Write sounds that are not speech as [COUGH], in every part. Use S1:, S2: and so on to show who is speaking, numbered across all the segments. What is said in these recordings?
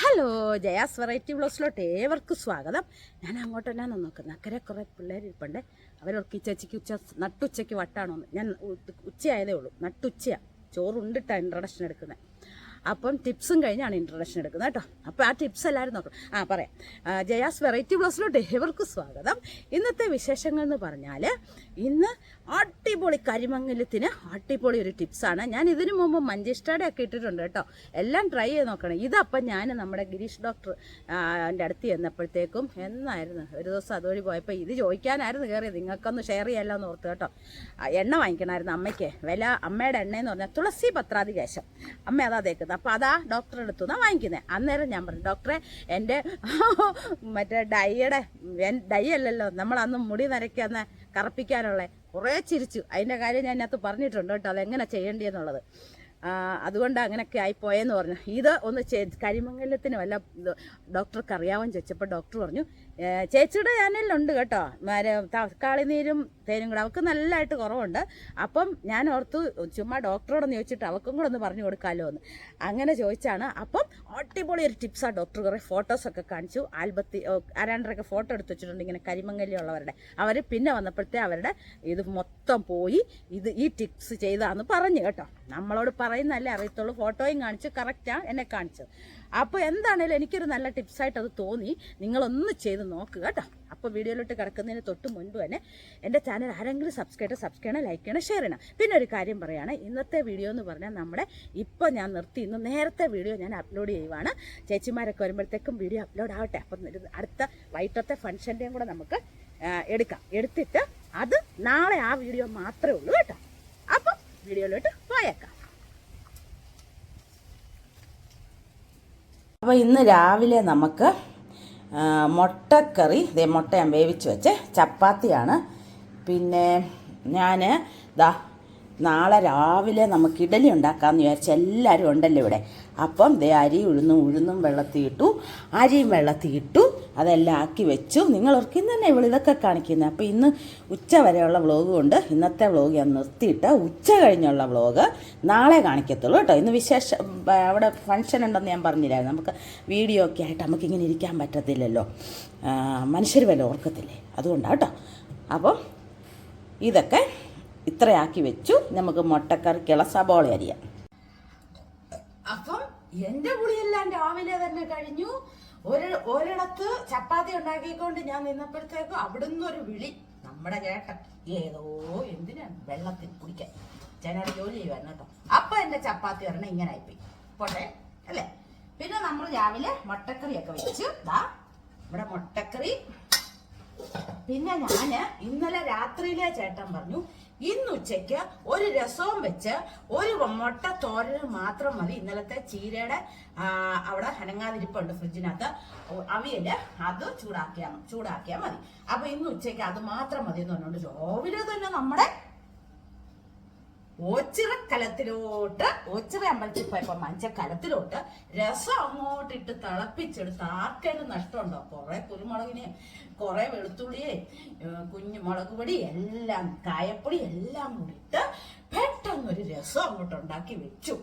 S1: Hello Jaya's variety ബ്ലോസിലോട്ട് ഏവർക്കും സ്വാഗതം. ഞാൻ അങ്ങോട്ട് തന്നെയാണ് നോക്കുന്നത് അക്കരെ കുറേ പിള്ളേർ ഇരിപ്പുണ്ട് അവരൊക്കെ ഈ ചേച്ചിക്ക് ഉച്ച നട്ടുച്ചയ്ക്ക് വട്ടാണോ ഞാൻ ഉച്ചയായതേ ഉള്ളൂ. നട്ടുച്ചയാണ് ചോറുണ്ടിട്ടാണ് ഇൻട്രഡക്ഷൻ എടുക്കുന്നത് അപ്പം ടിപ്സും കഴിഞ്ഞാണ് ഇൻട്രഡക്ഷൻ എടുക്കുന്നത് കേട്ടോ. അപ്പോൾ ആ ടിപ്സ് എല്ലാവരും നോക്കണം ആ പറയാം. ജയാസ് വെറൈറ്റി ബ്ലോസിലോട്ട് ഏവർക്കും സ്വാഗതം. ഇന്നത്തെ വിശേഷങ്ങൾ എന്ന് പറഞ്ഞാൽ ഇന്ന് അടിപൊളി കരിമങ്ങലത്തിന് അടിപൊളി ഒരു ടിപ്സാണ് ഞാൻ ഇതിനു മുമ്പ് മഞ്ചിഷ്ടയുടെ ഒക്കെ ഇട്ടിട്ടുണ്ട് കേട്ടോ. എല്ലാം ട്രൈ ചെയ്ത് നോക്കണം. ഇതപ്പം ഞാൻ നമ്മുടെ ഗിരീഷ് ഡോക്ടർ എന്റെ അടുത്ത് ചെന്നപ്പോഴത്തേക്കും എന്നായിരുന്നു? ഒരു ദിവസം അതുവഴി പോയപ്പോൾ ഇത് ചോദിക്കാനായിരുന്നു കയറിയത് നിങ്ങൾക്കൊന്ന് ഷെയർ ചെയ്യാമല്ലോ എന്ന് ഓർത്ത് കേട്ടോ. എണ്ണ വാങ്ങിക്കണമായിരുന്നു അമ്മയ്ക്ക്. വില അമ്മയുടെ എണ്ണയെന്ന് പറഞ്ഞാൽ തുളസി പത്രാധികേശം അമ്മ അതാ തേക്കുന്നത് അപ്പോൾ അതാ ഡോക്ടറെ അടുത്തു നിന്നാണ് വാങ്ങിക്കുന്നത് അന്നേരം ഞാൻ പറഞ്ഞു ഡോക്ടറെ എന്റെ [LAUGHS] മറ്റേ ഡൈയുടെ ഡൈ അല്ലല്ലോ. നമ്മൾ അന്ന് മുടി നരയ്ക്കുന്ന കറുപ്പിക്കാനുള്ള കുറേ ചിരിച്ചു. അതിന്റെ കാര്യം ഞാൻ അതിനകത്ത് പറഞ്ഞിട്ടുണ്ട് കേട്ടോ അതെങ്ങനെ ചെയ്യേണ്ടതെന്നുള്ളത് അതുകൊണ്ട് അങ്ങനെയൊക്കെ ആയിപ്പോയെന്ന് പറഞ്ഞു. ഇത് ഒന്ന് കരിമംഗലത്തിന് വല്ല ഡോക്ടർക്ക് അറിയാമെന്ന് ചോദിച്ചപ്പോൾ ഡോക്ടർ പറഞ്ഞു "ഏ, ചേച്ചിയുടെ ചാനലിലുണ്ട് കേട്ടോ. തക്കാളി നീരും തേനും കൂടെ. അവൾക്ക് നല്ലതായിട്ട് കുറവുണ്ട്. അപ്പം ഞാൻ ഓർത്തു ചുമ്മാ ഡോക്ടറോടൊന്ന് ചോദിച്ചിട്ട് അവൾക്കും കൂടെ ഒന്ന് പറഞ്ഞു കൊടുക്കാമല്ലോ എന്ന് അങ്ങനെ ചോദിച്ചാണ്. അപ്പം അടിപൊളി ഒരു ടിപ്സാണ് ഡോക്ടർ കുറേ ഫോട്ടോസൊക്കെ കാണിച്ചു. ആൽബത്തി ആരാണ്ടരൊക്കെ ഫോട്ടോ എടുത്ത് വെച്ചിട്ടുണ്ട് ഇങ്ങനെ കരിമംഗല്യമുള്ളവരുടെ അവർ പിന്നെ വന്നപ്പോഴത്തെ അവരുടെ ഇത് മൊത്തം പോയി. ഇത് ഈ ടിപ്സ് ചെയ്താന്ന് പറഞ്ഞു കേട്ടോ. നമ്മളോട് പറയുന്നല്ലേ അറിയത്തുള്ളൂ. ഫോട്ടോയും കാണിച്ചു കറക്റ്റാണ് എന്നെ കാണിച്ചത് അപ്പോൾ എന്താണേലും എനിക്കൊരു നല്ല ടിപ്സായിട്ട് അത് തോന്നി. നിങ്ങളൊന്ന് ചെയ്ത് നോക്കുക കേട്ടോ. അപ്പോൾ വീഡിയോയിലോട്ട് കിടക്കുന്നതിന് തൊട്ട് മുൻപ് തന്നെ എന്റെ ചാനൽ ആരെങ്കിലും സബ്സ്ക്രൈബ് ചെയ്യണം സബ്സ്ക്രൈബ് ചെയ്യണം ലൈക്ക് ചെയ്യണം ഷെയർ ചെയ്യണം. പിന്നെ ഒരു കാര്യം പറയുകയാണ് ഇന്നത്തെ വീഡിയോ എന്ന് പറഞ്ഞാൽ നമ്മുടെ ഇപ്പോൾ ഞാൻ നിർത്തി ഇന്ന് നേരത്തെ വീഡിയോ ഞാൻ അപ്ലോഡ് ചെയ്യുവാണ്. ചേച്ചിമാരൊക്കെ വരുമ്പോഴത്തേക്കും വീഡിയോ അപ്ലോഡ് ആവട്ടെ. അപ്പം അടുത്ത വൈകിട്ടത്തെ ഫംഗ്ഷന്റെയും കൂടെ നമുക്ക് എടുക്കാം. എടുത്തിട്ട് അത് നാളെ ആ വീഡിയോ മാത്രമേ ഉള്ളൂ കേട്ടോ. അപ്പം വീഡിയോയിലോട്ട് പോയേക്കാം. അപ്പോൾ ഇന്ന് രാവിലെ നമുക്ക് മുട്ടക്കറി ഇതേ മുട്ട ഞാൻ വേവിച്ച് വെച്ച് ചപ്പാത്തിയാണ്. പിന്നെ ഞാൻ ദാ നാളെ രാവിലെ നമുക്ക് ഇഡലി ഉണ്ടാക്കാമെന്ന് വിചാരിച്ച എല്ലാവരും ഉണ്ടല്ലോ ഇവിടെ. അപ്പം ദേ അരി ഉഴുന്നും ഉഴുന്നും വെള്ളത്തിൽ ഇട്ടു അരിയും വെള്ളത്തിൽ ഇട്ടു അതെല്ലാം ആക്കി വെച്ചു. നിങ്ങൾ ഓർക്കും തന്നെ ഇവിടെ ഇതൊക്കെ കാണിക്കുന്നത്. അപ്പോൾ ഇന്ന് ഉച്ച വരെയുള്ള വ്ളോഗ് കൊണ്ട് ഇന്നത്തെ വ്ളോഗ് ഞാൻ നിർത്തിയിട്ട് ഉച്ച കഴിഞ്ഞുള്ള വ്ളോഗ് നാളെ കാണിക്കത്തുള്ളൂ കേട്ടോ. ഇന്ന് വിശേഷ അവിടെ ഫംഗ്ഷൻ ഉണ്ടെന്ന് ഞാൻ പറഞ്ഞില്ലായിരുന്നു. നമുക്ക് വീഡിയോ ഒക്കെ ആയിട്ട് നമുക്കിങ്ങനെ ഇരിക്കാൻ പറ്റത്തില്ലല്ലോ. മനുഷ്യർ വല്ല ഓർക്കത്തില്ലേ? അതുകൊണ്ടാണ് കേട്ടോ. അപ്പോൾ ഇതൊക്കെ ഇത്രയാക്കി വെച്ചു. നമുക്ക് മുട്ടക്കറിക്കുള്ള സബോള അരിയാം. അപ്പം എന്റെ പുളിയെല്ലാം രാവിലെ തന്നെ കഴിഞ്ഞു. ഒരു ഒരിടത്ത് ചപ്പാത്തി ഉണ്ടാക്കിക്കൊണ്ട് ഞാൻ നിന്നപ്പോഴത്തേക്കും അവിടുന്ന് ഒരു വിളി. നമ്മുടെ ചേട്ടൻ ഏതോ എന്തിനാ വെള്ളത്തിൽ കുടിക്കാൻ? ചേട്ടനോട് ജോലി ചെയ്യുവായിരുന്നു കേട്ടോ. അപ്പൊ എന്റെ ചപ്പാത്തി ഒരെണ്ണം ഇങ്ങനെ ആയിപ്പോയി. പോട്ടെ അല്ലേ? പിന്നെ നമ്മൾ രാവിലെ മുട്ടക്കറിയൊക്കെ വെച്ചു. ദാ ഇവിടെ മുട്ടക്കറി. പിന്നെ ഞാൻ ഇന്നലെ രാത്രിയിലെ ചേട്ടൻ പറഞ്ഞു ഇന്ന് ഒരു രസവും വെച്ച് ഒരു മുട്ട തോരന് മാത്രം മതി. ഇന്നലത്തെ ചീരയുടെ അവിടെ അനങ്ങാതിരിപ്പുണ്ട് ഫ്രിഡ്ജിനകത്ത്. അവിയൽ അത് ചൂടാക്കിയാ ചൂടാക്കിയാൽ മതി. അപ്പൊ ഇന്ന് ഉച്ചയ്ക്ക് അത് മാത്രം മതി എന്ന് പറഞ്ഞുകൊണ്ട് രാവിലെ തന്നെ നമ്മുടെ ഓച്ചിറ കലത്തിലോട്ട് ഓച്ചിറ അമ്പലത്തിൽ പോയപ്പോ മഞ്ചക്കലത്തിലോട്ട് രസം അങ്ങോട്ടിട്ട് തിളപ്പിച്ചെടുത്ത് ആർക്കേലും നഷ്ടമുണ്ടോ? കുറെ കുരുമുളകിനെയും കുറെ വെളുത്തുള്ളിയെ കുഞ്ഞു മുളക് പൊടി എല്ലാം കായപ്പൊടി എല്ലാം കൂടിയിട്ട് പെട്ടെന്നൊരു രസം അങ്ങോട്ട് ഉണ്ടാക്കി വെച്ചു.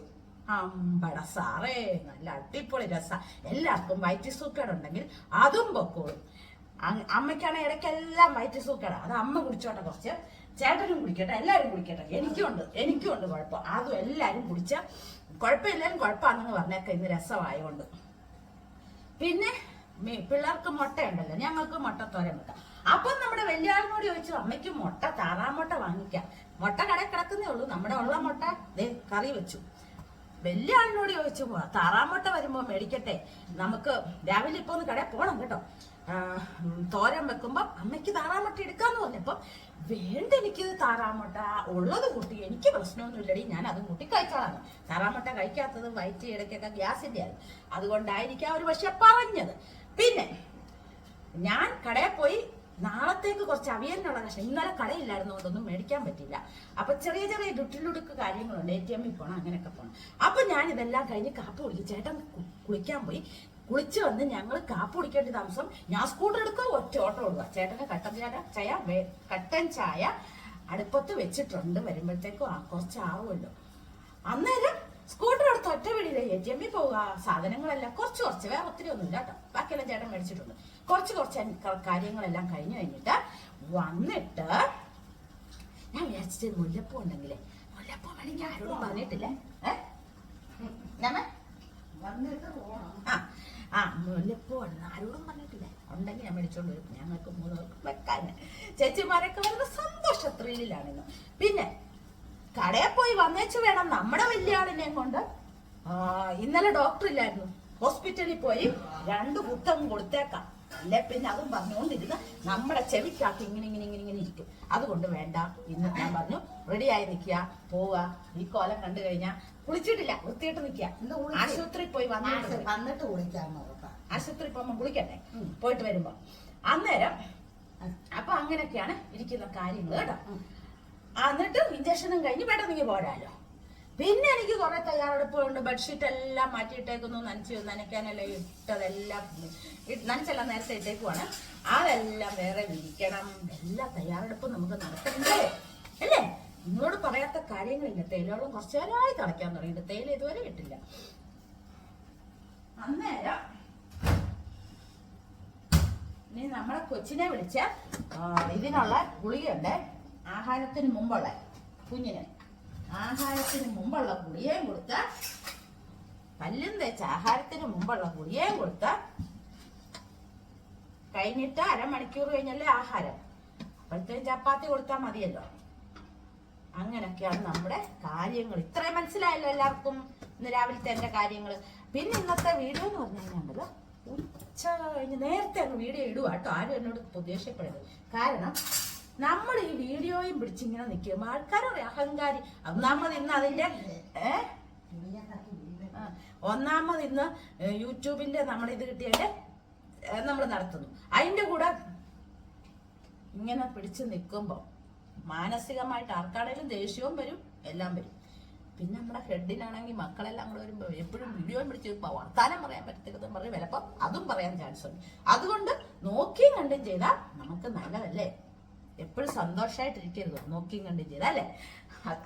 S1: അമ്പട സാറേ നല്ല അടിപൊളി രസ. എല്ലാവർക്കും വയറ്റി സൂക്കേടുണ്ടെങ്കിൽ അതും പൊക്കോളും. അമ്മയ്ക്കാണെങ്കിൽ അമ്മയ്ക്കാണ് ഇടയ്ക്കെല്ലാം വയറ്റി സൂക്കേടാ. അത് അമ്മ കുടിച്ചോട്ടെ കുറച്ച്. ചേട്ടനും കുടിക്കട്ടെ എല്ലാവരും കുടിക്കട്ടെ. എനിക്കും ഉണ്ട് എനിക്കും ഉണ്ട് കുഴപ്പം. അതും എല്ലാവരും കുടിച്ച കുഴപ്പമില്ലാലും കുഴപ്പമാണെന്ന് പറഞ്ഞേക്കാം ഇന്ന് രസമായതുകൊണ്ട് പിന്നെ പിള്ളേർക്ക് മുട്ട മുട്ടയുണ്ടല്ലോ. ഞങ്ങൾക്ക് മുട്ട മുട്ടത്തോരൻ വെക്കാം അപ്പം നമ്മുടെ വലിയാളിനോട് ചോദിച്ചു അമ്മയ്ക്ക് മുട്ട താറാമുട്ട വാങ്ങിക്കാം. മുട്ട കടയിൽ കിടക്കുന്നേ ഉള്ളൂ. നമ്മുടെ ഉള്ള മുട്ട ദേ കറി വെച്ചു. വലിയ ചോദിച്ചു "വാ, താറാമുട്ട വരുമ്പോ മേടിക്കട്ടെ. നമുക്ക് രാവിലെ ഇപ്പൊ ഒന്ന് കടയിൽ കേട്ടോ. തോരൻ വെക്കുമ്പോ അമ്മയ്ക്ക് താറാമുട്ട എടുക്കാന്ന് പറഞ്ഞപ്പോ വേണ്ട എനിക്ക് താറാമുട്ട ഉള്ളത് കൂട്ടി എനിക്ക് പ്രശ്നമൊന്നുമില്ലടി ഞാൻ അതും കൂട്ടി കഴിച്ചോളാം. താറാമുട്ട കഴിക്കാത്തത് വയറ്റ് ഇടയ്ക്കൊക്കെ ഗ്യാസിന്റെ ആണ് അതുകൊണ്ടായിരിക്കാം ഒരു പക്ഷെ പറഞ്ഞത്. പിന്നെ ഞാൻ കടയിൽ പോയി നാളത്തേക്ക് കുറച്ച് അവിയലിനുള്ള കഷ്ണം ഇന്നലെ കടയില്ലായിരുന്നു കൊണ്ടൊന്നും മേടിക്കാൻ പറ്റില്ല അപ്പൊ ചെറിയ ചെറിയ ഡുട്ടിലുടുക്ക് കാര്യങ്ങളുണ്ട് എ ടി എമ്മിൽ പോകണം അങ്ങനെയൊക്കെ പോകണം അപ്പൊ ഞാൻ ഇതെല്ലാം കഴിഞ്ഞ് കാപ്പ് കുടിക്കും ചേട്ടൻ കുളിക്കാൻ പോയി. കുളിച്ച് വന്ന് ഞങ്ങൾ കാപ്പ് കുടിക്കേണ്ട താമസം ഞാൻ സ്കൂട്ടർ എടുക്കുക ഒറ്റ ഓട്ടം ഓടുക ചേട്ടന് കട്ടൻ ചായ ചായ കട്ടൻ ചായ അടുപ്പത്ത് വെച്ചിട്ടുണ്ട് വരുമ്പോഴത്തേക്കും ആ കുറച്ച് ആവുമല്ലോ. അന്നേരം സ്കൂട്ടർ എടുത്ത് ഒറ്റ വീടില്ലേ എ ടി എമ്മിൽ പോവുക സാധനങ്ങളെല്ലാം കുറച്ച് കുറച്ച് വേറെ ഒത്തിരി ഒന്നുമില്ല കേട്ടോ. ബാക്കിയെല്ലാം ചേട്ടൻ മേടിച്ചിട്ടുണ്ട്. കുറച്ച് കുറച്ച് കാര്യങ്ങളെല്ലാം കഴിഞ്ഞു കഴിഞ്ഞിട്ട് വന്നിട്ട് ഞാൻ വിചാരിച്ചത് മുല്ലപ്പൂ ഉണ്ടെങ്കിലേ മുല്ലപ്പൂ വേണമെങ്കിൽ ആരോടും പറഞ്ഞിട്ടില്ല. ഏ?
S2: വന്നിട്ട്
S1: ആ. ആ മുല്ലപ്പൂ ഉണ്ട് ആരോടും പറഞ്ഞിട്ടില്ല. ഉണ്ടെങ്കിൽ ഞാൻ മേടിച്ചോണ്ട് വരും. ഞങ്ങൾക്ക് മൂന്ന് പേർക്ക് വെക്കാൻ. ചേച്ചിമാരൊക്കെ വളരെ സന്തോഷ ത്രില്ലിലാണിന്ന്. പിന്നെ കടയിൽ പോയി വന്നേച്ച് വേണം നമ്മുടെ വലിയ ആളിനെ കൊണ്ട്. ഇന്നലെ ഡോക്ടർ ഇല്ലായിരുന്നു. ഹോസ്പിറ്റലിൽ പോയി രണ്ട് കുത്തം കൊടുത്തേക്കാം. അല്ലെ? പിന്നെ അതും പറഞ്ഞുകൊണ്ടിരുന്ന് നമ്മുടെ ചെവിക്കകത്ത് ഇങ്ങനെ ഇങ്ങനെ ഇങ്ങനെ ഇങ്ങനെ ഇരിക്കും. അതുകൊണ്ട് വേണ്ട. ഇന്ന് ഞാൻ പറഞ്ഞു റെഡിയായി നിൽക്കുക പോവുക. ഈ കോലം കണ്ടു കഴിഞ്ഞാൽ കുളിച്ചിട്ടില്ല വൃത്തിയിട്ട് നിൽക്കുക.
S2: ഇന്ന്
S1: ആശുപത്രി പോയി വന്നിട്ട്
S2: വന്നിട്ട് കുളിക്കാൻ നോക്കാം
S1: ആശുപത്രി പോകുമ്പോൾ കുളിക്കട്ടെ. പോയിട്ട് വരുമ്പോൾ അന്നേരം അപ്പൊ അങ്ങനെയൊക്കെയാണ് ഇരിക്കുന്ന കാര്യങ്ങൾ കേട്ടോ. എന്നിട്ട് ഇഞ്ചക്ഷനും കഴിഞ്ഞ് പെട്ടെന്ന് പോരാലോ. പിന്നെ എനിക്ക് കുറെ തയ്യാറെടുപ്പുണ്ട് ബെഡ്ഷീറ്റ് എല്ലാം മാറ്റിയിട്ടേക്കുന്നു. നനച്ച് നനയ്ക്കാനെല്ലാം ഇട്ടതെല്ലാം നനച്ചെല്ലാം നേരത്തെ ഇട്ടേക്കുവാണ്. അതെല്ലാം വേറെ വിരിക്കണം എല്ലാ തയ്യാറെടുപ്പും നമുക്ക് നടത്തണ്ടേ? അല്ലേ? നിങ്ങളോട് പറയാത്ത കാര്യങ്ങളില്ല. തേയിലോളം കുറച്ചു നേരമായി തിളയ്ക്കാൻ തുടങ്ങിയിട്ട്. തേയില ഇതുവരെ കിട്ടില്ല അന്നേരം ഇനി നമ്മളെ കൊച്ചിനെ വിളിച്ച ഇതിനുള്ള ഗുളികയുണ്ട്. ആഹാരത്തിന് മുമ്പുള്ള കുഞ്ഞിന്. ആഹാരത്തിന് മുമ്പുള്ള ഗുളികയും കൊടുത്ത പല്ലും തേച്ച് ആഹാരത്തിന് മുമ്പുള്ള ഗുളികയും കൊടുത്ത കഴിഞ്ഞിട്ട് അരമണിക്കൂർ കഴിഞ്ഞല്ലേ ആഹാരം. അപ്പോഴത്തേക്കും ചപ്പാത്തി കൊടുത്താൽ മതിയല്ലോ. അങ്ങനെയൊക്കെയാണ് നമ്മുടെ കാര്യങ്ങൾ. ഇത്രയും മനസ്സിലായല്ലോ എല്ലാവർക്കും ഇന്ന് രാവിലത്തെ എന്റെ കാര്യങ്ങൾ. പിന്നെ ഇന്നത്തെ വീഡിയോ എന്ന് പറഞ്ഞു കഴിഞ്ഞാൽ ഉച്ച കഴിഞ്ഞ് നേരത്തെ അങ്ങ് വീഡിയോ ഇടുക കേട്ടോ. ആരും എന്നോട് ദേഷ്യപ്പെടരുത്. കാരണം നമ്മൾ ഈ വീഡിയോയും പിടിച്ചിങ്ങനെ നിൽക്കുമ്പോൾ ആൾക്കാരറിയാം അഹങ്കാരി. ഒന്നാമത് ഇന്ന് അതിന്റെ ഏഹ് ഒന്നാമത് ഇന്ന് നമ്മൾ ഇത് കിട്ടിയതിന്റെ നമ്മൾ നടത്തുന്നു. അതിന്റെ കൂടെ ഇങ്ങനെ പിടിച്ചു നിൽക്കുമ്പോൾ മാനസികമായിട്ട് ആർക്കാണേലും ദേഷ്യവും വരും എല്ലാം വരും. പിന്നെ നമ്മുടെ ഹെഡിനാണെങ്കിൽ മക്കളെല്ലാം കൂടെ വരുമ്പോൾ എപ്പോഴും വീഡിയോ പിടിച്ച് വർത്താനം പറയാൻ പറ്റത്തില്ലെന്ന് പറഞ്ഞ് ചിലപ്പോൾ അതും പറയാൻ ചാൻസ് ഉണ്ട്. അതുകൊണ്ട് നോക്കിയും കണ്ടും ചെയ്താൽ നമുക്ക് നല്ലതല്ലേ? എപ്പോഴും സന്തോഷമായിട്ടിരിക്കരുത് നോക്കിയും കണ്ടും ചെയ്താൽ അല്ലേ?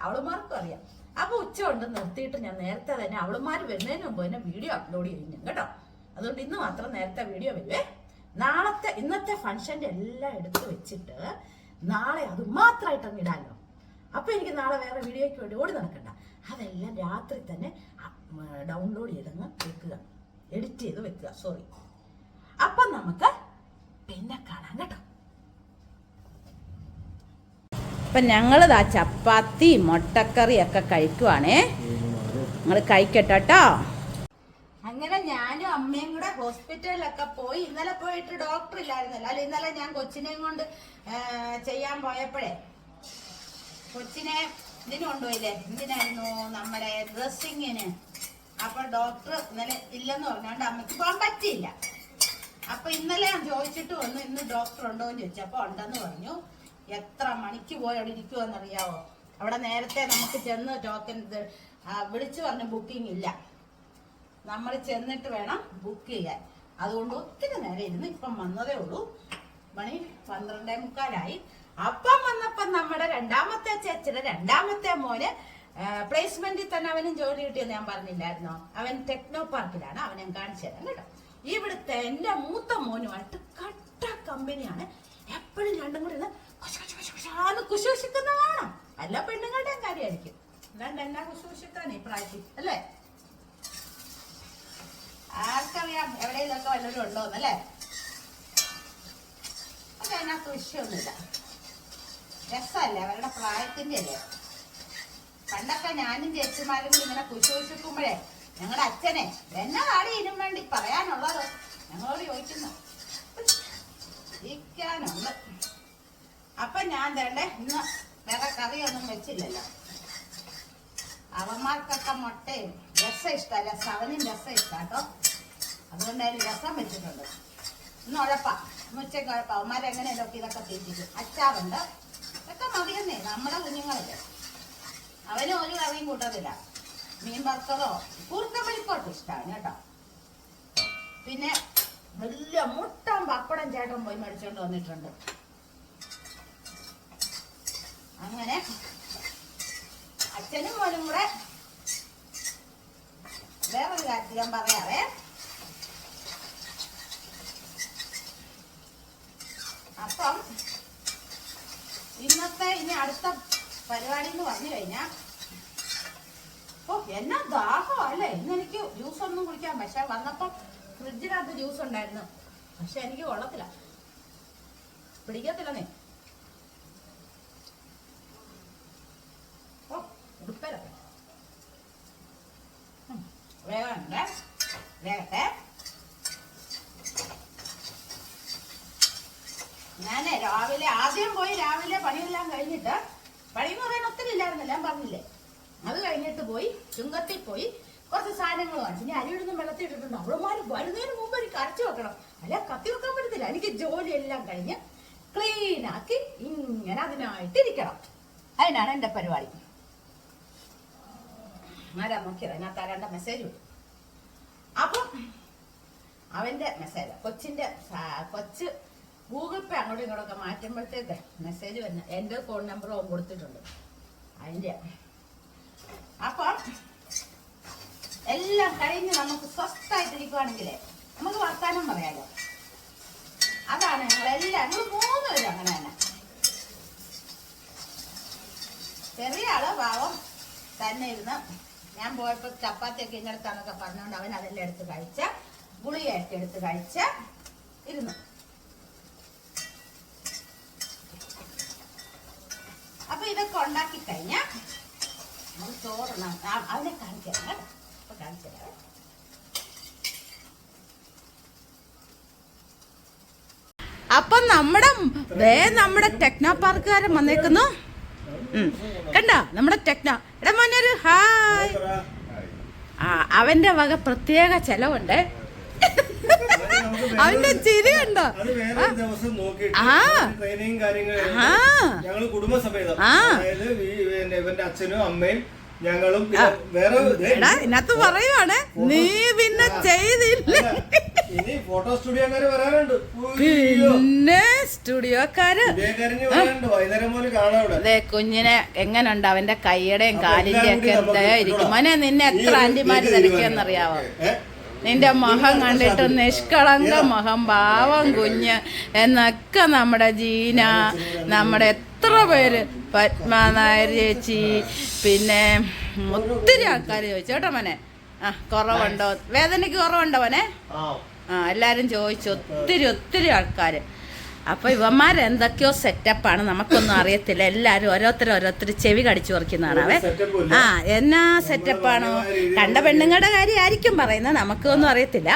S1: അവളുമാർക്കും അറിയാം. അപ്പൊ ഉച്ച കൊണ്ട് നിർത്തിയിട്ട് ഞാൻ നേരത്തെ തന്നെ അവളുമാർ വരുന്നതിന് മുമ്പ് തന്നെ വീഡിയോ അപ്ലോഡ് ചെയ്യും കേട്ടോ. അതുകൊണ്ട് ഇന്ന് മാത്രം നേരത്തെ വീഡിയോ വരുവേ നാളത്തെ ഇന്നത്തെ ഫംഗ്ഷന്റെ എല്ലാം എടുത്ത് വെച്ചിട്ട് നാളെ അത് മാത്രമായിട്ട് അങ്ങ് ഇടാമല്ലോ അപ്പൊ എനിക്ക് നാളെ വേറെ വീഡിയോയ്ക്ക് വേണ്ടി ഓടി നടക്കണ്ട. അതെല്ലാം രാത്രി തന്നെ ഡൗൺലോഡ് ചെയ്തങ്ങ് വെക്കുക. എഡിറ്റ് ചെയ്ത് വെക്കുക. സോറി അപ്പൊ നമുക്ക് പിന്നെ കാണാം കേട്ടോ. അപ്പൊ ഞങ്ങളിതാ ചപ്പാത്തി മുട്ടക്കറി ഒക്കെ കഴിക്കുവാണേ. നിങ്ങൾ കഴിക്കട്ടോ അങ്ങനെ ഞാനും അമ്മയും കൂടെ ഹോസ്പിറ്റലിലൊക്കെ പോയി. ഇന്നലെ പോയിട്ട് ഡോക്ടർ ഇല്ലായിരുന്നല്ലോ. അല്ല ഇന്നലെ ഞാൻ കൊച്ചിനെയും കൊണ്ട് ചെയ്യാൻ പോയപ്പോഴേ കൊച്ചിനെ ഇതിന് കൊണ്ടുപോയില്ലേ? എന്തിനായിരുന്നു നമ്മുടെ ഡ്രസ്സിങ്ങിന്? അപ്പൊ ഡോക്ടർ ഇന്നലെ ഇല്ലെന്ന് പറഞ്ഞോണ്ട് അമ്മയ്ക്ക് പോകാൻ പറ്റിയില്ല. അപ്പൊ ഇന്നലെ ഞാൻ ചോദിച്ചിട്ട് വന്നു ഇന്ന് ഡോക്ടർ ഉണ്ടോ? എന്ന് ചോദിച്ചു. അപ്പൊ ഉണ്ടെന്ന് പറഞ്ഞു. എത്ര മണിക്ക് പോയി അവിടെ ഇരിക്കുമെന്നറിയാവോ അവിടെ നേരത്തെ നമുക്ക് ചെന്ന് ടോക്കൺ വിളിച്ചു പറഞ്ഞ ബുക്കിംഗ് ഇല്ല. നമ്മൾ ചെന്നിട്ട് വേണം ബുക്ക് ചെയ്യാൻ. അതുകൊണ്ട് ഒത്തിരി നേരം ഇരുന്ന് ഇപ്പം വന്നതേ ഉള്ളൂ. മണി പന്ത്രണ്ടേ മുക്കാലായി. അപ്പം വന്നപ്പം നമ്മുടെ രണ്ടാമത്തെ ചേച്ചിയുടെ രണ്ടാമത്തെ മോന് പ്ലേസ്മെന്റിൽ തന്നെ അവനും ജോലി കിട്ടിയെന്ന് ഞാൻ പറഞ്ഞില്ലായിരുന്നോ? അവൻ ടെക്നോ പാർക്കിലാണ് അവൻ ഞാൻ കാണിച്ചു തരാം കേട്ടോ. ഇവിടുത്തെ എന്റെ മൂത്ത മോനുമായിട്ട് കട്ട കമ്പനിയാണ് എപ്പോഴും രണ്ടും കൂടി ഇരുന്ന് കുശോഷിക്കുന്നതാണോ അല്ല പെണ്ണുങ്ങളുടെയും കാര്യമായിരിക്കും. അല്ലാണ്ട് എന്നാ കുശൂഷിക്കാൻ ഈ പ്രായത്തിൽ? അല്ലേ? ആർക്കറിയാം എവിടെയെങ്കിലൊക്കെ വല്ലവരും ഉണ്ടോന്നല്ലേ? അപ്പൊ അതിനകത്ത് വിഷയമൊന്നുമില്ല. രസമല്ലേ? അവരുടെ പ്രായത്തിന്റെ അല്ലേ പണ്ടൊക്കെ ഞാനും ചേച്ചിമാരും ഇങ്ങനെ കുശിക്കുമ്പോഴേ ഞങ്ങളുടെ അച്ഛനെ എന്നതാണ് ഇതിനും വേണ്ടി? പറയാനുള്ളത് ഞങ്ങളോട് ചോദിക്കുന്നു. ഇരിക്കാനുണ്ട്. അപ്പൊ ഞാൻ തേണ്ടേ ഇന്ന് വേറെ കറിയൊന്നും വെച്ചില്ലല്ലോ. അവന്മാർക്കൊക്കെ മുട്ടയും രസം ഇഷ്ടമല്ല സവനും രസം ഇഷ്ടം കേട്ടോ. അതുകൊണ്ട് അതിന് രസം വെച്ചിട്ടുണ്ട്. ഇന്ന് ഉഴപ്പ. ഉച്ചയ്ക്ക് ഉഴപ്പ. അവന്മാരെങ്ങനെയൊക്കെ ഇതൊക്കെ തീറ്റിക്കും അച്ചാറുണ്ട്. ഇതൊക്കെ മതിയെന്നേ നമ്മുടെ കുഞ്ഞുങ്ങളല്ലേ. അവന് ഒരു കറിയും കൂട്ടത്തില്ല. മീൻ വറുത്തതോ? കൂർക്കമണിപ്പോട്ട് ഇഷ്ടമാണ് കേട്ടോ. പിന്നെ വലിയ മുട്ടം പപ്പടം ചേട്ടൻ പോയി മേടിച്ചോണ്ട് വന്നിട്ടുണ്ട്. അങ്ങനെ അച്ഛനും മോനും കൂടെ വേറൊരു കാര്യത്തിൽ ഞാൻ പറയാവേ. അപ്പം ഇന്നത്തെ ഇനി അടുത്ത പരിപാടി എന്ന് പറഞ്ഞു കഴിഞ്ഞാൽ ഓ എന്നാ ദാഹം അല്ലേ? ഇന്ന് എനിക്ക് ജ്യൂസ് ഒന്നും കുടിക്കാൻ പക്ഷെ വന്നപ്പം ഫ്രിഡ്ജിനകത്ത് ജ്യൂസ് ഉണ്ടായിരുന്നു. പക്ഷെ എനിക്ക് കൊള്ളത്തില്ല. പിടിക്കത്തില്ലെന്നേ ഓ ഉടുപ്പലൊക്കെ. വേഗം വേഗട്ടെ ഞാനേ രാവിലെ ആദ്യം പോയി രാവിലെ പണിയെല്ലാം കഴിഞ്ഞിട്ട് പണി എന്ന് പറയാൻ ഒത്തിരി ഇല്ലായിരുന്നില്ല ഞാൻ പറഞ്ഞില്ലേ? അത് കഴിഞ്ഞിട്ട് പോയി ചുങ്കത്തിൽ പോയി കുറച്ച് സാധനങ്ങൾ വാങ്ങിച്ചു. ഇനി അരിയിടുന്ന വെള്ളത്തിൽ ഇട്ടിട്ടുണ്ട്? അവളുമാർ വരുന്നതിന് മുമ്പ് എനിക്ക് അരച്ചു വെക്കണം. അല്ല കത്തി വെക്കാൻ പറ്റത്തില്ല. എനിക്ക് ജോലിയെല്ലാം കഴിഞ്ഞ് ക്ലീനാക്കി ഇങ്ങനെ അതിനായിട്ട് ഇരിക്കണം. അതിനാണ് എന്റെ പരിപാടി. ആരാ നോക്കിയത്? അതിനകത്ത് ആരാണ്ട മെസ്സേജ് വിട്ടു അപ്പം അവന്റെ മെസ്സേജ് കൊച്ചിന്റെ കൊച്ചു കൊച്ച് ഗൂഗിൾ പേ അങ്ങോട്ടും ഇങ്ങോട്ടൊക്കെ മാറ്റുമ്പോഴത്തേക്ക് മെസ്സേജ് വരുന്ന എന്റെ ഫോൺ നമ്പർ ഓൺ കൊടുത്തിട്ടുണ്ട്. അതിന്റെ. അപ്പം എല്ലാം കഴിഞ്ഞ് നമുക്ക് സ്വസ്ഥായിട്ടിരിക്കുവാണെങ്കിൽ നമുക്ക് വർത്താനം പറയാലോ. അതാണ് ഞങ്ങളെല്ലാം ഞങ്ങൾ മൂന്ന് പേരും അങ്ങനെ തന്നെ. ചെറിയ ആൾ പാവം തന്നെ ഇരുന്ന് ഞാൻ പോയപ്പോ ചപ്പാത്തിയൊക്കെ ഇങ്ങടുത്താന്നൊക്കെ പറഞ്ഞുകൊണ്ട് അവൻ അതെല്ലാം എടുത്ത് കഴിച്ച ഗുളികയൊക്കെ എടുത്ത് കഴിച്ച ഇരുന്നു അപ്പൊ ഇതൊക്കെ ഉണ്ടാക്കി കഴിഞ്ഞാൽ നമ്മൾ ചോറിനാ അവനെ കാണിച്ചു തരാം കേട്ടോ. അപ്പൊ കാണിച്ചു തരാം. അപ്പം നമ്മുടെ വേ നമ്മുടെ ടെക്നോ പാർക്കുകാരൻ വന്നേക്കുന്നു. കണ്ട? നമ്മുടെ ടെക്നോ. എടാ മോനൊരു ഹായ്. ആ അവന്റെ വക പ്രത്യേക ചെലവുണ്ട്. അവന്റെ ചിരി കണ്ടോ? ആ. ആ.
S3: കുടുംബസമേതം. ഇവന്റെ അച്ഛനും അമ്മയും ഞങ്ങളും
S1: ഇതിനകത്ത് പറയുവാണ് നീ പിന്നെ ചെയ്തില്ല?
S3: ഫോട്ടോ സ്റ്റുഡിയോക്കാര് വരാനുണ്ട്.
S1: പിന്നെ സ്റ്റുഡിയോക്കാര്. അതെ കുഞ്ഞിനെ എങ്ങനുണ്ട് അവന്റെ കൈയുടെയും
S3: കാലിന്റെയും
S1: ഒക്കെ ഇരിക്കും മോനെ നിന്നെ എത്ര ആന്റിമാര് തിരക്കിയെന്നറിയാവോ? നിന്റെ
S3: മഹം
S1: കണ്ടിട്ട് നിഷ്കളങ്ക
S3: മഹം
S1: ഭാവം പാവം കുഞ്ഞ്. എന്നൊക്കെ നമ്മുടെ ജീന. നമ്മുടെ എത്ര പേര്? പത്മനായർ ചേച്ചി. പിന്നെ ഒത്തിരി ആൾക്കാർ ചോദിച്ചു. കേട്ടോ മോനെ? ആ കുറവുണ്ടോ? വേദനയ്ക്ക് കുറവുണ്ടോ മോനെ?
S3: ആ.
S1: എല്ലാരും ചോദിച്ചു. ഒത്തിരി ഒത്തിരി ആൾക്കാർ അപ്പൊ ഇവന്മാരെന്തൊക്കെയോ സെറ്റപ്പാണ് നമുക്കൊന്നും അറിയത്തില്ല. എല്ലാവരും ഓരോരുത്തർ ഓരോരുത്തർ ചെവി കടിച്ചു
S3: പറിക്കുന്നതാണവേ.
S1: ആ എന്നാ സെറ്റപ്പാണോ കണ്ട പെണ്ണുങ്ങളുടെ കാര്യമായിരിക്കും പറയുന്നത്. നമുക്കൊന്നും അറിയത്തില്ല.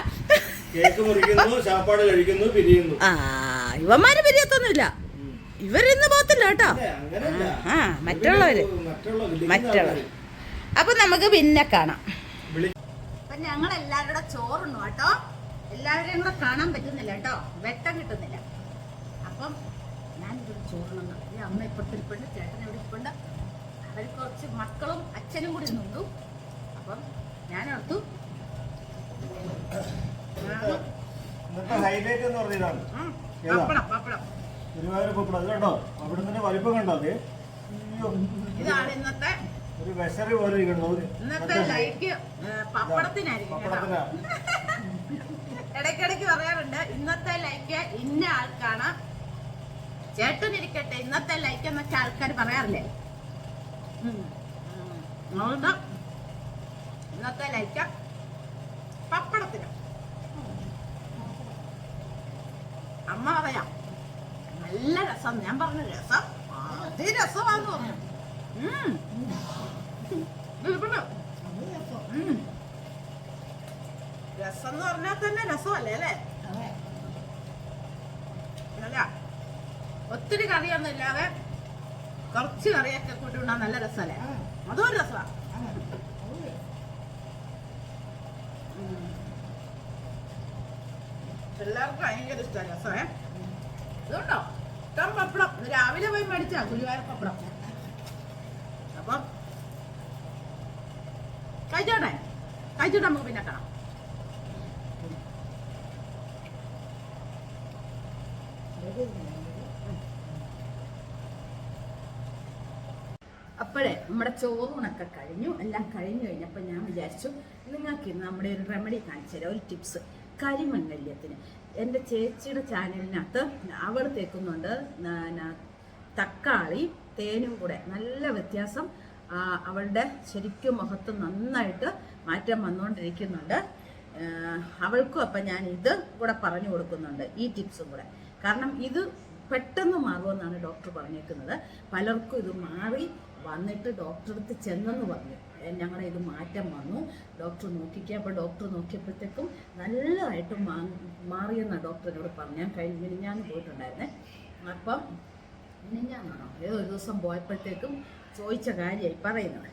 S3: കേക്ക് മുറിക്കുന്നു ചാപ്പാട് കഴിക്കുന്നു പിരിയുന്നു.
S1: ആ ഇവന്മാര് പിരിയത്തൊന്നുമില്ല. ഇവരിന്ന് പോകത്തില്ല കേട്ടോ.
S3: അങ്ങനെയല്ല.
S1: ആ മറ്റുള്ളവര്. മറ്റുള്ളവർ അപ്പൊ നമുക്ക് പിന്നെ കാണാം. അപ്പൊ ഞങ്ങൾ എല്ലാവരുടെ ചോറുണ്ടോ കേട്ടോ. എല്ലാവരെയും കൂടെ കാണാൻ പറ്റുന്നില്ല കേട്ടോ. വെട്ടം കിട്ടുന്നില്ല. അപ്പം ഞാനിതൊരു ചോറണം ഈ അമ്മ ഇപ്പുറത്തിരിപ്പുണ്ട് ചേട്ടൻ ഇവിടെ ഇരിപ്പുണ്ട്. അവർ കുറച്ച് മക്കളും അച്ഛനും കൂടി നിന്നു അപ്പം ഞാൻ ഓർത്തു ഞാനും,
S3: ഹൈലൈറ്റ് എന്ന് പറഞ്ഞതാണ്
S1: ഉം,
S3: ഏതാ?
S1: പപ്പടം പപ്പടം.
S3: ഗുരുവായൂർ പപ്പടം. അത് കണ്ടോ? അവിടെ വലിപ്പം കണ്ടോ അത്?
S1: ഇതാണ് ഇന്നത്തെ
S3: ഒരു വിശറി പോലെ ഇരിക്കണം
S1: ഇന്നത്തെ ലൈക്ക് പപ്പടത്തിനായിരിക്കും ഇടയ്ക്കിടയ്ക്ക് പറയാറുണ്ട് ഇന്നത്തെ ലൈക്ക് ഇന്ന ആൾക്കാണ് ചേട്ടൻ ഇരിക്കട്ടെ ഇന്നത്തെ ലൈക്ക് എന്നൊക്കെ ആൾക്കാർ പറയാറില്ലേ ഇന്നത്തെ ലൈക്ക് പപ്പടത്തിന് അമ്മ പറയാം നല്ല രസം ഞാൻ പറഞ്ഞു രസം പറഞ്ഞു. ഇത് ഇരിപ്പുണ്ട്. ഉം. രസം എന്ന് പറഞ്ഞാൽ തന്നെ രസമല്ലേ
S2: അതെ
S1: അല്ല ഒത്തിരി കറിയൊന്നും ഇല്ലാതെ കുറച്ച് കറിയൊക്കെ കൂട്ടിണ്ടാ നല്ല രസമല്ലേ? അതും ഒരു രസമാണ് എല്ലാവർക്കും ഭയങ്കര ഇഷ്ടമാണ് രസമേ. ഇതുണ്ടോ? ഇഷ്ടം പപ്പടം. രാവിലെ പോയി മേടിച്ചാ ഗുരുവായൂർ പപ്പടം. അപ്പം കഴിച്ചോട്ടെ? കഴിച്ചോട്ടെ നമുക്ക് പിന്നെ കാണാം. നമ്മുടെ ചോറൂണൊക്കെ കഴിഞ്ഞു എല്ലാം കഴിഞ്ഞു കഴിഞ്ഞപ്പോൾ ഞാൻ വിചാരിച്ചു നിങ്ങൾക്ക് ഇന്ന് നമ്മുടെ ഒരു റെമഡി കാണിച്ചു തരാം ഒരു ടിപ്സ് കരിമംഗല്യത്തിന് എന്റെ ചേച്ചിയുടെ ചാനലിനകത്ത് അവൾ തേക്കുന്നുണ്ട് തക്കാളി തേനും കൂടെ. നല്ല വ്യത്യാസം അവളുടെ ശരിക്കും മുഖത്ത് നന്നായിട്ട് മാറ്റം വന്നുകൊണ്ടിരിക്കുന്നുണ്ട്. അവൾക്കും അപ്പം ഞാൻ ഇത് കൂടെ പറഞ്ഞു കൊടുക്കുന്നുണ്ട് ഈ ടിപ്സും കൂടെ. കാരണം ഇത് പെട്ടെന്ന് മാറുമെന്നാണ് ഡോക്ടർ പറഞ്ഞേക്കുന്നത്. പലർക്കും ഇത് മാറി വന്നിട്ട് ഡോക്ടറെ അടുത്ത് ചെന്നെന്ന് പറഞ്ഞു. ഞങ്ങളെ ഞങ്ങളുടെ ഇത് മാറ്റം വന്നു. ഡോക്ടർ നോക്കിക്കുക അപ്പോൾ ഡോക്ടർ നോക്കിയപ്പോഴത്തേക്കും നല്ലതായിട്ട് മാ മാറിയെന്നാണ് ഡോക്ടർ എന്നോട് പറഞ്ഞു. ഞാൻ കഴിഞ്ഞ ഞാൻ പോയിട്ടുണ്ടായിരുന്നേ. അപ്പം മിനിഞ്ഞാന്നാണോ? ഏതോ ഒരു ദിവസം പോയപ്പോഴത്തേക്കും ചോദിച്ച കാര്യമായി പറയുന്നത്.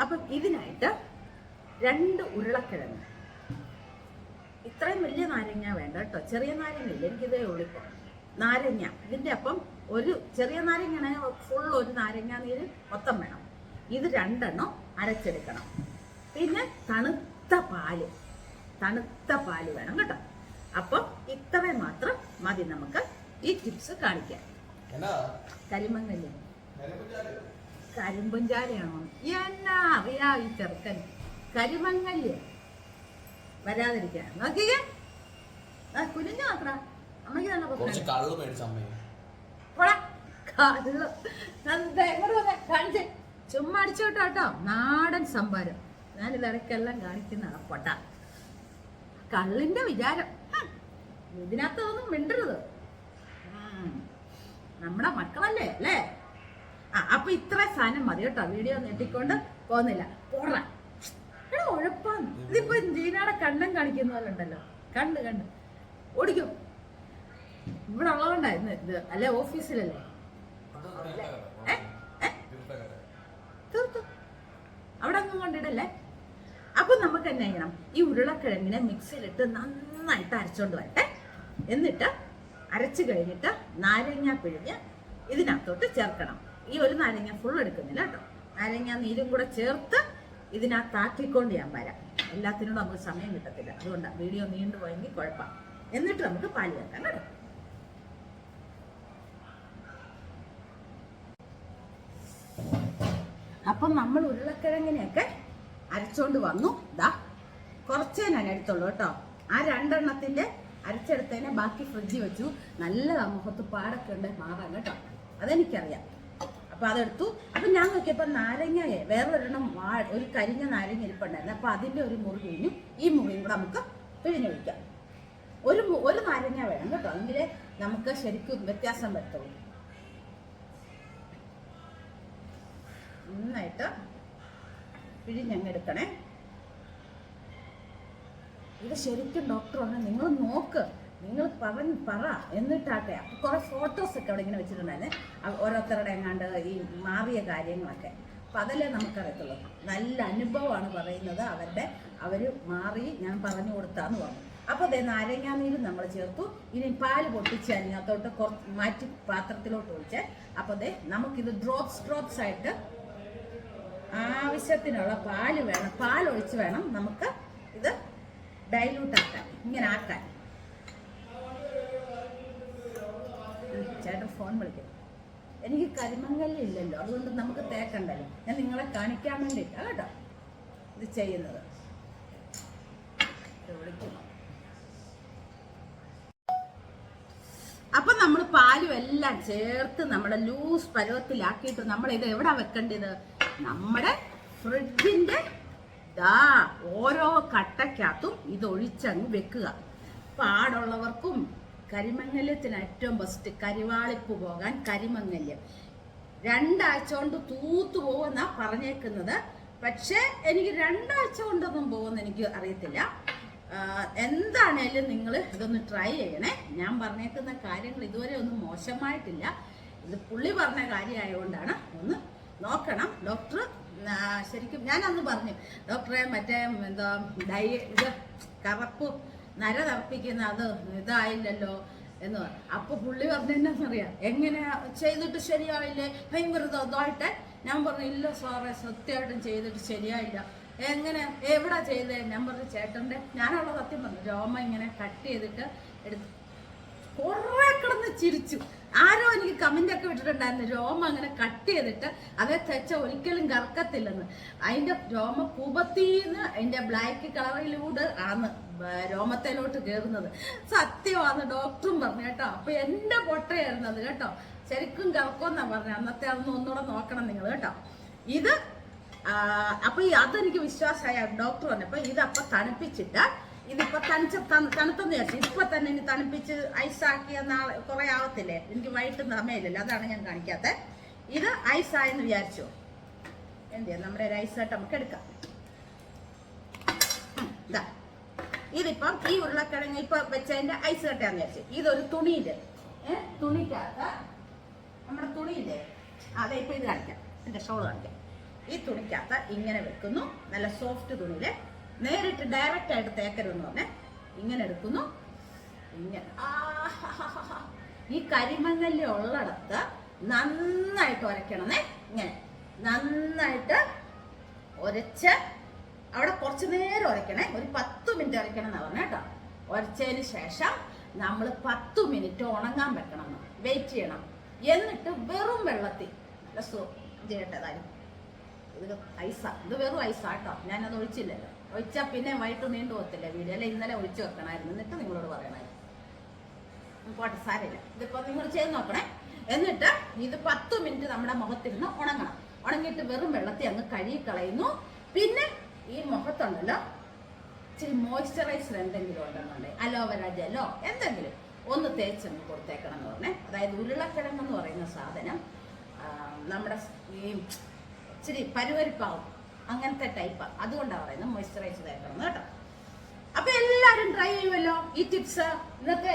S1: അപ്പം ഇതിനായിട്ട് രണ്ട് ഉരുളക്കിഴങ്ങ്. ഇത്രയും വലിയ നാരങ്ങ വേണ്ട കേട്ടോ. ചെറിയ നാരങ്ങ ഇല്ല എനിക്കിതേ ഉള്ളിപ്പോൾ നാരങ്ങ. ഇതിന്റെ അപ്പം ഒരു ചെറിയ നാരങ്ങയാണെങ്കിൽ ഫുൾ ഒരു നാരങ്ങ നീര് മൊത്തം വേണം. ഇത് രണ്ടെണ്ണം അരച്ചെടുക്കണം. പിന്നെ തണുത്ത പാൽ തണുത്ത പാൽ വേണം കേട്ടോ. അപ്പം ഇത്രയും മാത്രം മതി നമുക്ക് ഈ ടിപ്സ് കാണിക്കാൻ. കരിമങ്ങല്ലേ കരിമ്പുംചാലയാണോ എന്നാ അറിയാ ഈ ചെറുക്കൻ. കരിമങ്ങല്ല് വരാതിരിക്കാൻ. നോക്കിയേ കുഞ്ഞു മാത്രം അമ്മയ്ക്ക് പ്രശ്നം ചുമ്മാ അടിച്ചോട്ടോ നാടൻ സംഭാരം. ഞാൻ ഇടയ്ക്കെല്ലാം കാണിക്കുന്ന പൊട്ട കള്ളിന്റെ വിചാരം. ഇതിനകത്തൊന്നും മിണ്ടരുത്. നമ്മുടെ മക്കളല്ലേ അല്ലേ? ആ അപ്പൊ ഇത്ര സാധനം മതി കേട്ടോ. വീഡിയോ നെട്ടിക്കൊണ്ട് പോകുന്നില്ല. പോടാ. എടാ ഉഴപ്പാന്ന്. ഇതിപ്പോ ജീനയുടെ കണ്ണൻ കാണിക്കുന്ന പോലെ ഉണ്ടല്ലോ. കണ്ട് കണ്ട്. ഓടിക്കോ. ഇവിടെ ഉള്ളതുകൊണ്ടായിരുന്നു ഇത് അല്ലെ ഓഫീസിലല്ലേ? തീർത്തു? അവിടെ അങ്ങ് കൊണ്ടിടല്ലേ? അപ്പൊ നമുക്ക് എന്നാ ചെയ്യണം? ഈ ഉരുളക്കിഴങ്ങിനെ മിക്സിയിലിട്ട് നന്നായിട്ട് അരച്ചോണ്ട് വരട്ടെ. എന്നിട്ട് അരച്ചു കഴിഞ്ഞിട്ട് നാരങ്ങ പിഴിഞ്ഞ് ഇതിനകത്തോട്ട് ചേർക്കണം. ഈ ഒരു നാരങ്ങ ഫുൾ എടുക്കുന്നില്ല കേട്ടോ. നാരങ്ങ നീരും കൂടെ ചേർത്ത് ഇതിനകത്താക്കിക്കൊണ്ട് ഞാൻ വരാം. എല്ലാത്തിനും നമുക്ക് സമയം കിട്ടത്തില്ല. അതുകൊണ്ടാണ് വീഡിയോ നീണ്ടുപോയെങ്കിൽ കുഴപ്പം എന്നിട്ട് നമുക്ക് പാൽ ചേർക്കാം കേട്ടോ. അപ്പം നമ്മൾ ഉരുളക്കിഴങ്ങിനെയൊക്കെ അരച്ചോണ്ട് വന്നു. ദാ കുറച്ചേ ഞാൻ എടുത്തുള്ളൂ കേട്ടോ. ആ രണ്ടെണ്ണത്തിന്റെ അരച്ചെടുത്തതിനെ ബാക്കി ഫ്രിഡ്ജിൽ വെച്ചു. നല്ല മുഖത്ത് പാടൊക്കെ ഉണ്ട് മാറാൻ കേട്ടോ. അതെനിക്കറിയാം. അപ്പൊ അതെടുത്തു. അപ്പൊ ഞാൻ നോക്കിയപ്പോൾ നാരങ്ങയെ വേറൊരെണ്ണം ഒരു കരിഞ്ഞ നാരങ്ങ ഇരിപ്പുണ്ടായിരുന്നു. അപ്പൊ അതിന്റെ ഒരു മുറി കഴിഞ്ഞു ഈ മുറിയും കൂടെ നമുക്ക് പിഴിഞ്ഞൊഴിക്കാം ഒരു ഒരു നാരങ്ങ വേണം കേട്ടോ. എങ്കിലേ നമുക്ക് ശരിക്കും വ്യത്യാസം വരത്തുള്ളൂ. നന്നായിട്ട് പിഴിഞ്ഞങ്ങെടുക്കണേ. ഇത് ശരിക്കും ഡോക്ടർ പറഞ്ഞു നിങ്ങൾ നോക്ക് നിങ്ങൾ പറഞ്ഞ് പറ എന്നിട്ടാട്ടെ. അപ്പൊ കുറെ ഫോട്ടോസ് ഒക്കെ അവിടെ ഇങ്ങനെ വെച്ചിട്ടുണ്ടായിരുന്നേ. ഓരോരുത്തരുടെ എങ്ങാണ്ട് ഈ മാറിയ കാര്യങ്ങളൊക്കെ. അപ്പൊ അതല്ലേ നമുക്കറിയത്തുള്ളൂ. നല്ല അനുഭവമാണ് പറയുന്നത് അവരുടെ അവർ മാറി ഞാൻ പറഞ്ഞു കൊടുത്താന്ന് പറഞ്ഞു. അപ്പോൾ അതേ നാരങ്ങാനീരും നമ്മൾ ചേർത്തു. ഇനി പാൽ പൊട്ടിച്ച് അതിനകത്തോട്ട് കുറച്ച് മാറ്റി പാത്രത്തിലോട്ട് ഒഴിച്ച്. അപ്പോൾ അതേ നമുക്കിത് ഡ്രോപ്സ് ഡ്രോപ്സ് ആയിട്ട് ആവശ്യത്തിനുള്ള പാൽ വേണം. പാൽ ഒഴിച്ച് വേണം നമുക്ക് ഇത് ഡൈലൂട്ട് ആക്കാൻ. ഇങ്ങനെ ആക്കാൻ. ചേട്ടൻ ഫോൺ വിളിക്കും എനിക്ക് കരിമങ്കല്ല് ഇല്ലല്ലോ. അതുകൊണ്ട് നമുക്ക് തേക്കണ്ടല്ലോ. ഞാൻ നിങ്ങളെ കാണിക്കാൻ വേണ്ടിയിട്ടാ കേട്ടോ ഇത് ചെയ്യുന്നത്. അപ്പൊ നമ്മൾ പാലും എല്ലാം ചേർത്ത് നമ്മുടെ ലൂസ് പരുവത്തിലാക്കിയിട്ട് നമ്മൾ ഇത് എവിടെ വെക്കേണ്ടത്? നമ്മുടെ ഫ്രിഡ്ജിന്റെ ദാ ഓരോ കട്ടയ്ക്കകത്തും ഇത് ഒഴിച്ചങ്ങ് വെക്കുക. പാടുള്ളവർക്കും കരിമങ്ങല്യത്തിന് ഏറ്റവും ബെസ്റ്റ് കരിവാളിപ്പ് പോകാൻ കരിമങ്ങല്യം. രണ്ടാഴ്ച കൊണ്ട് തൂത്തു പോകുന്ന പറഞ്ഞേക്കുന്നത്. പക്ഷേ എനിക്ക് രണ്ടാഴ്ച കൊണ്ടൊന്നും പോകുമെന്ന് എനിക്ക് അറിയത്തില്ല. എന്താണേലും നിങ്ങൾ ഇതൊന്ന് ട്രൈ ചെയ്യണേ. ഞാൻ പറഞ്ഞേക്കുന്ന കാര്യങ്ങൾ ഇതുവരെ ഒന്നും മോശമായിട്ടില്ല. ഇത് പുള്ളി പറഞ്ഞ കാര്യമായതുകൊണ്ടാണ് ഒന്ന് നോക്കണം. ഡോക്ടർ ശരിക്കും ഞാൻ അന്ന് പറഞ്ഞു ഡോക്ടറെ മറ്റേ എന്താ ഡയ ഇത് കറപ്പ് നര തറപ്പിക്കുന്ന അത് ഇതായില്ലല്ലോ എന്ന് പറഞ്ഞു. അപ്പൊ പുള്ളി പറഞ്ഞെന്നറിയാം എങ്ങനെ ചെയ്തിട്ട് ശരിയാവില്ലേ ഭയങ്കര ഇതായിട്ട് ഞാൻ പറഞ്ഞു ഇല്ല സാറേ സത്യമായിട്ടും ചെയ്തിട്ട് ശരിയായില്ല. എങ്ങനെ? എവിടെ ചെയ്തേ? ഞാൻ പറഞ്ഞു ചേട്ടന്റെ ഞാനുള്ള സത്യം പറഞ്ഞു രോമ ഇങ്ങനെ കട്ട് ചെയ്തിട്ട് എടുത്ത് കുറേ കിടന്ന് ചിരിച്ചു. ആരോ എനിക്ക് കമന്റ് ഒക്കെ വിട്ടിട്ടുണ്ടായിരുന്നു. രോമം അങ്ങനെ കട്ട് ചെയ്തിട്ട് അവയെ തെച്ച ഒരിക്കലും കറക്കത്തില്ലെന്ന്. അതിന്റെ രോമ കൂപത്തിന്ന് അതിന്റെ ബ്ലാക്ക് കളറിലൂടെ ആണ് രോമത്തിലോട്ട് കയറുന്നത് സത്യമാണ് ഡോക്ടറും പറഞ്ഞു കേട്ടോ. അപ്പൊ എന്റെ പൊട്ടയായിരുന്നു അത് കേട്ടോ. ശരിക്കും കറക്കുമെന്നാ പറഞ്ഞു. അന്നത്തെ അതൊന്നും ഒന്നുകൂടെ നോക്കണം നിങ്ങൾ കേട്ടോ. ഇത് അപ്പൊ അതെനിക്ക് വിശ്വാസമായ. ഡോക്ടർ പറഞ്ഞപ്പോ ഇതപ്പൊ തണുപ്പിച്ചിട്ട് ഇതിപ്പോ തണിച്ച തണു- തണുത്തെന്ന് വിചാരിച്ചു ഇപ്പൊ തന്നെ ഇനി തണുപ്പിച്ച് ഐസാക്കിയ നാളെ കുറെ ആവത്തില്ലേ? എനിക്ക് വൈകിട്ട് സമയമില്ലല്ലോ അതാണ് ഞാൻ കാണിക്കാത്ത. ഇത് ഐസായെന്ന് വിചാരിച്ചു? എന്ത് ചെയ്യാം? നമ്മുടെ ഒരു ഐസായിട്ട് നമുക്ക് എടുക്കാം. ഇതാ ഇതിപ്പം ഈ ഉരുളക്കിഴങ്ങ് ഇപ്പൊ വെച്ചതിന്റെ ഐസ് കട്ടയാന്ന് വിചാരിച്ചു. ഇതൊരു തുണിയിൽ ഏഹ് തുണിക്കകത്ത് നമ്മുടെ തുണിയില്ലേ? അതെ ഇപ്പൊ ഇത് കാണിക്കാം. എന്റെ ഷോൾ കാണിക്കാം. ഈ തുണിക്കകത്ത് ഇങ്ങനെ വെക്കുന്നു. നല്ല സോഫ്റ്റ് തുണിയിൽ നേരിട്ട് ഡയറക്റ്റ് ആയിട്ട് തേക്കരുതെന്ന് പറഞ്ഞേ. ഇങ്ങനെ എടുക്കുന്നു. ഇങ്ങനെ. ഈ കരിമങ്ങൽ ഉള്ളിടത്ത് നന്നായിട്ട് ഉരയ്ക്കണമേ ഇങ്ങനെ. നന്നായിട്ട് ഉരച്ച് അവിടെ കുറച്ച് നേരം ഉരയ്ക്കണേ ഒരു പത്ത് മിനിറ്റ് ഉരയ്ക്കണം എന്നാ പറഞ്ഞ കേട്ടോ. ഉരച്ചതിന് ശേഷം നമ്മൾ പത്ത് മിനിറ്റ് ഉണങ്ങാൻ വെക്കണം. വെയിറ്റ് ചെയ്യണം. എന്നിട്ട് വെറും വെള്ളത്തിൽ നല്ല സോ ചെയ്യേണ്ടതായിരുന്നു ഇത് ഐസാ. ഇത് വെറും ഐസാ കേട്ടോ. ഞാനത് ഒഴിച്ചില്ലല്ലോ. ഒഴിച്ചാൽ പിന്നെ വൈകിട്ട് നീണ്ടു പോകത്തില്ല വീഡിയോ അല്ലെ? ഇന്നലെ ഒഴിച്ചു വെക്കണമായിരുന്നു എന്നിട്ട് നിങ്ങളോട് പറയണമായിരുന്നു പോട്ടെ സാരമില്ല. ഇതിപ്പോ നിങ്ങൾ ചെയ്ത് നോക്കണേ. എന്നിട്ട് ഇത് പത്ത് മിനിറ്റ് നമ്മുടെ മുഖത്തിരുന്ന് ഉണങ്ങണം. ഉണങ്ങിയിട്ട് വെറും വെള്ളത്തിൽ അങ്ങ് കഴുകി കളയുന്നു. പിന്നെ ഈ മുഖത്തുണ്ടല്ലോ ഇച്ചിരി മോയ്സ്ചറൈസർ എന്തെങ്കിലും ഉണ്ടെന്നുണ്ടെങ്കിൽ അലോവേര ജെല്ലോ എന്തെങ്കിലും ഒന്ന് തേച്ചങ്ങ് കൊടുത്തേക്കണം എന്ന് പറഞ്ഞേ. അതായത് ഉരുളക്കിഴങ്ങ് എന്ന് പറയുന്ന സാധനം നമ്മുടെ ഈ ഇച്ചിരി പരുവരിപ്പാവും അങ്ങനത്തെ ടൈപ്പ് അതുകൊണ്ടാണ് പറയുന്നത് മോയ്സ്ചറൈസ് തേക്കണം കേട്ടോ. അപ്പൊ എല്ലാരും ട്രൈ ചെയ്യുമല്ലോ. ഈ ടിപ്സ് ഇന്നത്തെ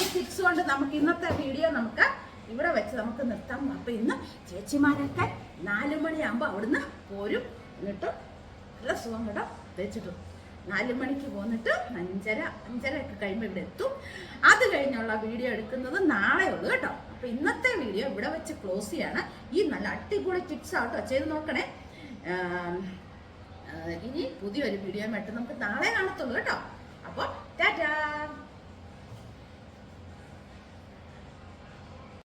S1: ഈ ടിപ്സ് കൊണ്ട് നമുക്ക് ഇന്നത്തെ വീഡിയോ നമുക്ക് ഇവിടെ വെച്ച് നമുക്ക് നിർത്താം. അപ്പൊ ഇന്ന് ചേച്ചിമാരൊക്കെ നാലു മണിയാകുമ്പോ അവിടുന്ന് പോരും. എന്നിട്ട് നല്ല സുഖം കേട്ടോ. തേച്ചിട്ടു നാലു മണിക്ക് പോന്നിട്ട് അഞ്ചര അഞ്ചര ഒക്കെ കഴിയുമ്പോൾ ഇവിടെ എത്തും. അത് കഴിഞ്ഞുള്ള വീഡിയോ എടുക്കുന്നത് നാളെ ഉള്ളു കേട്ടോ. അപ്പൊ ഇന്നത്തെ വീഡിയോ ഇവിടെ വെച്ച് ക്ലോസ് ചെയ്യാണ്. ഈ നല്ല അടിപൊളി ടിപ്സ് ആട്ടോ ചെയ്ത് നോക്കണേ. ഇനി പുതിയൊരു വീഡിയോ മറ്റും നമുക്ക് നാളെ കാണത്തുള്ളൂ കേട്ടോ. അപ്പോൾ ടാറ്റാ!